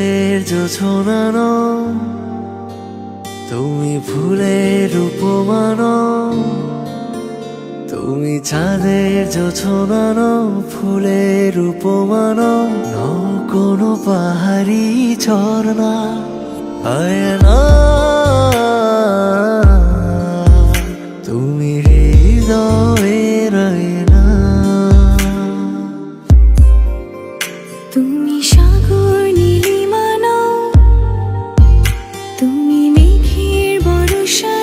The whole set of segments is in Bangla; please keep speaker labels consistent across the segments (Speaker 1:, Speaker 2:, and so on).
Speaker 1: চাঁদের জোছনান তুমি ফুলের উপমান তুমি চাঁদের জোছনান ফুলের উপমান কোনো পাহাড়ি ঝর্ণা। আয়না
Speaker 2: Sẽ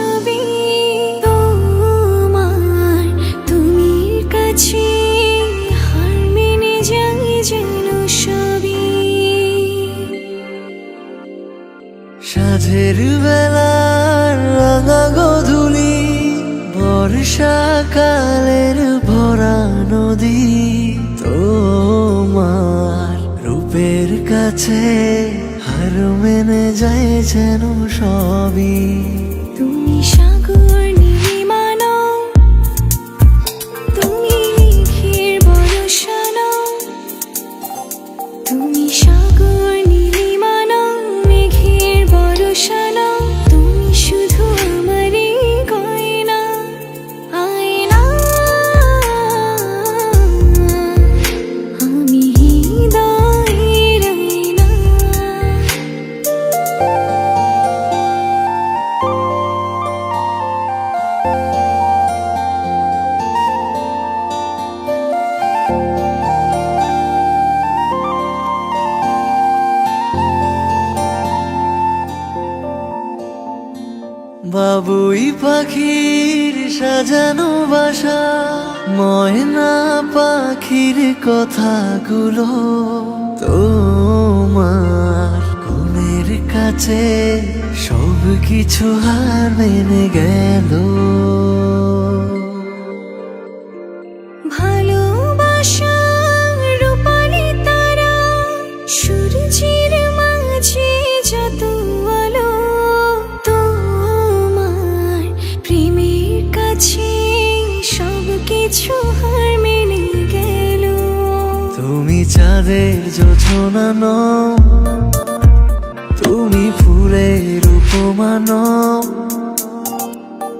Speaker 2: ছবি তোমার তুমি কাছে হার মেনে যাই যেন সবই।
Speaker 1: সাঝের বেলার রাঙা গধুলি বর্ষাকালের ভরা নদী, তোমার রূপের কাছে হার মেনে যায় যেন সবই। বাবুই পাখির সাজানো বাসা, ময়না পাখির কথাগুলো তোমার গুণের কাছে সব কিছু হার মেনে গেল।
Speaker 2: ভালোবাসা রূপালি তারা, সূর্যের মাঝে যত
Speaker 1: চাঁদের যোজনান তুমি ফুলের উপমান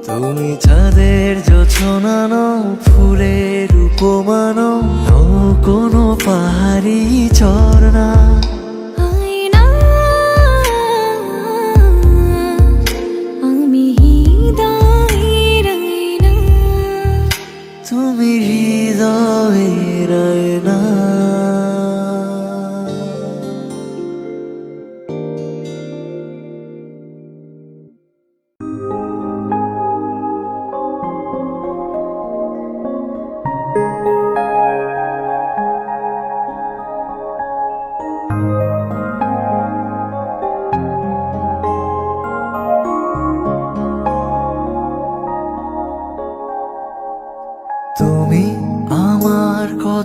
Speaker 1: তুমি চাঁদের যোজনান ফুলের উপমান কোনো পাহাড়ি ঝর্ণা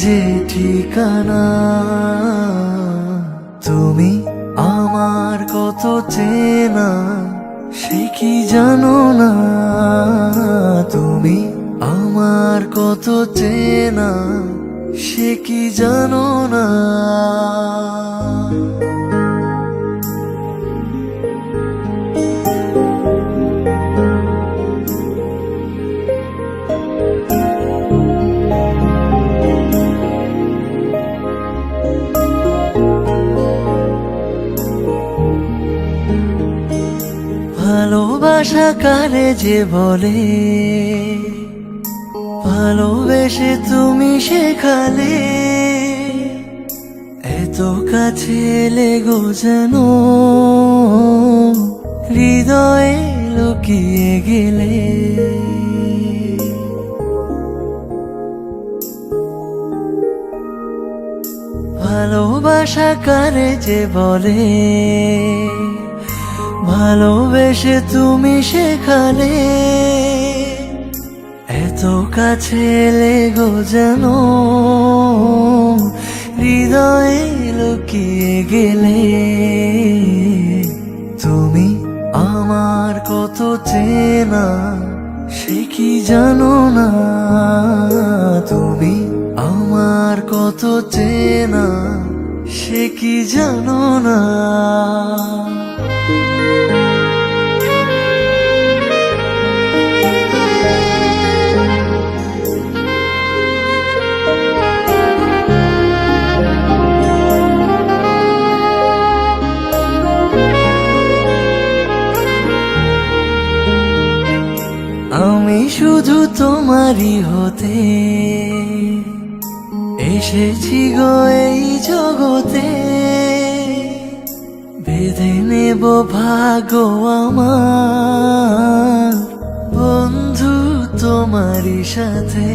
Speaker 1: যে ঠিকানা, তুমি আমার কত চেনা, সে কি জানো না? তুমি আমার কত চেনা, সে কি জানো না? কারে যে বলে, ভালোবেসে তুমি শেখালে, এত কাছে লেগো যেন হৃদয়ে লুকিয়ে গেলে। ভালোবাসা কারে যে বলে ভালোবেসে তুমি শেখালে এত কাছে লেগো যেন হৃদয়ে লুকিয়ে গেলে। তুমি আমার কত চেনা, সে কি জানো না? তুমি আমার কত চেনা, সে কি জানো না? আমি শুধু তোমারই হতে এসেছি গো এই জগতে। বেঁধে নেব ভাগ আমার, বন্ধু তোমারই সাথে।